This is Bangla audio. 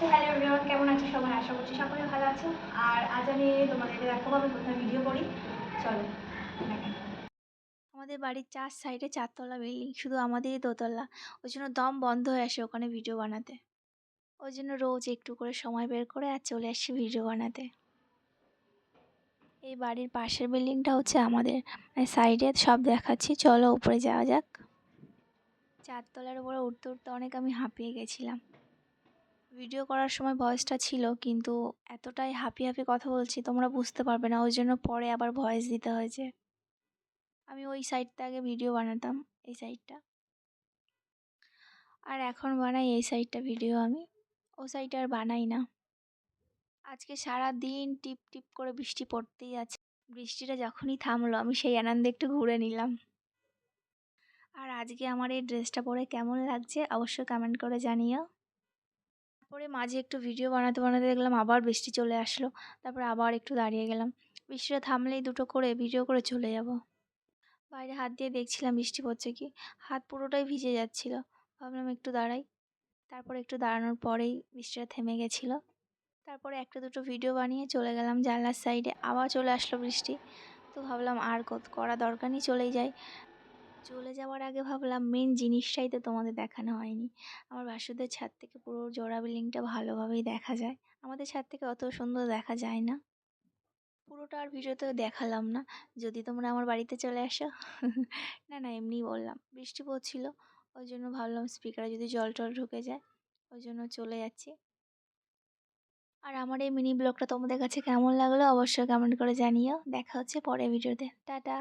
তো হ্যালো এভরিওয়ান, কেমন আছো সবাই? আশা করছি সকলে ভালো আছো। আর আজ আমি তোমাদেরকে দেখাবো, আমি কোথায় ভিডিও করি। চলো আমাদের বাড়ির চার সাইডে চারতলা বিল্ডিং শুধু আমাদেরই দোতলা। ওই জন্য দম বন্ধ হয়ে আসে ওখানে ভিডিও বানাতে। ওই জন্য রোজ একটু করে সময় বের করে আর চলে আসছি ভিডিও বানাতে। এই বাড়ির পাশের বিল্ডিংটা হচ্ছে আমাদের। মানে সাইডে সব দেখাচ্ছি, চলো উপরে যাওয়া যাক। চারতলার উপরে উঠতে উঠতে অনেক আমি হাঁপিয়ে গেছিলাম। ভিডিও করার সময় ভয়েসটা ছিল, কিন্তু এতটাই হাঁপিয়ে হাঁপিয়ে কথা বলছি, তোমরা বুঝতে পারবে না, ওই জন্য পরে আবার ভয়েস দিতে হয়েছে। আমি ওই সাইডটা আগে ভিডিও বানাতাম, এই সাইডটা আর এখন বানাই এই সাইডটা ভিডিও আমি, ও সাইডটা আর বানাই না। আজকে সারা দিন টিপ টিপ করে বৃষ্টি পড়তেই আছে। বৃষ্টিটা যখনই থামলো, আমি সেই আনন্দে একটু ঘুরে নিলাম। আর আজকে আমার এই ড্রেসটা পরে কেমন লাগছে, অবশ্যই কমেন্ট করে জানিও। তারপরে মাঝে একটু ভিডিও বানাতে বানাতে দেখলাম আবার বৃষ্টি চলে আসলো। তারপরে আবার একটু দাঁড়িয়ে গেলাম। বৃষ্টিটা থামলেই দুটো করে ভিডিও করে চলে যাব। বাইরে হাত দিয়ে দেখছিলাম বৃষ্টি পড়ছে কি। হাত পুরোটাই ভিজে যাচ্ছিল। ভাবলাম একটু দাঁড়াই। তারপরে একটু দাঁড়ানোর পরেই বৃষ্টিটা থেমে গেছিল। তারপরে একটা দুটো ভিডিও বানিয়ে চলে গেলাম জানলার সাইডে আবার চলে আসলো বৃষ্টি। তো ভাবলাম আর করা দরকার নেই চলেই যাই। চলে যাওয়ার আগে ভাবলাম মেন জিনিসটাই তো তোমাদের দেখানো হয়নি। আমার বাসুদের ছাদ থেকে পুরো জোড়া বিল্ডিংটা ভালোভাবেই দেখা যায়। আমাদের ছাদ থেকে অত সুন্দর দেখা যায় না। পুরোটা আর ভিডিওতে দেখালাম না। যদি তোমরা আমার বাড়িতে চলে আসো। না না এমনি বললাম। বৃষ্টি পড়ছিল, ওই জন্য ভাবলাম স্পিকারে যদি জল টল ঢুকে যায়, ওই জন্য চলে যাচ্ছি। আর আমার এই মিনি ব্লগটা তোমাদের কাছে কেমন লাগল অবশ্যই কমেন্ট করে জানিও। দেখা হচ্ছে পরের ভিডিওতে টাটা!